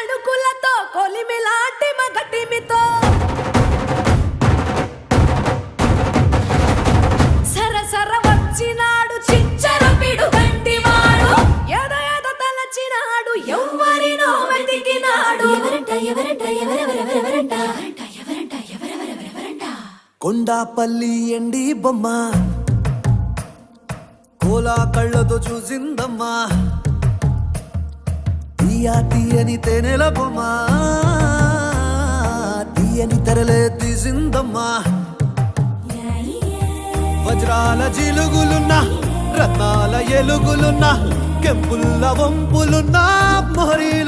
తణుకులతో కొలిమిలాంటి మగటిమితో. సరసర వచ్చినాడు చిచ్చర పిడు గంటివాడు ఎద ఎద తలచినాడు ఎవ్వరినో వెతికినాడు. ఎవరంట ఎవరంట ఎవరెవరెవరెవరంట? ఎవరంట ఎవరెవరెవరెవరంట? కొండాపల్లి ఎండి బొమ్మ. కోలా కళ్ళతో చూసిందమ్మా. తీయా తీయని తేనెల బొమ్మ తీయని తెరలే తీసిందమ్మా. వజ్రాల జిలుగులున్న రత్నాల ఎలుగులున్న కెంపుల్ల వంపులున్న మొహరీల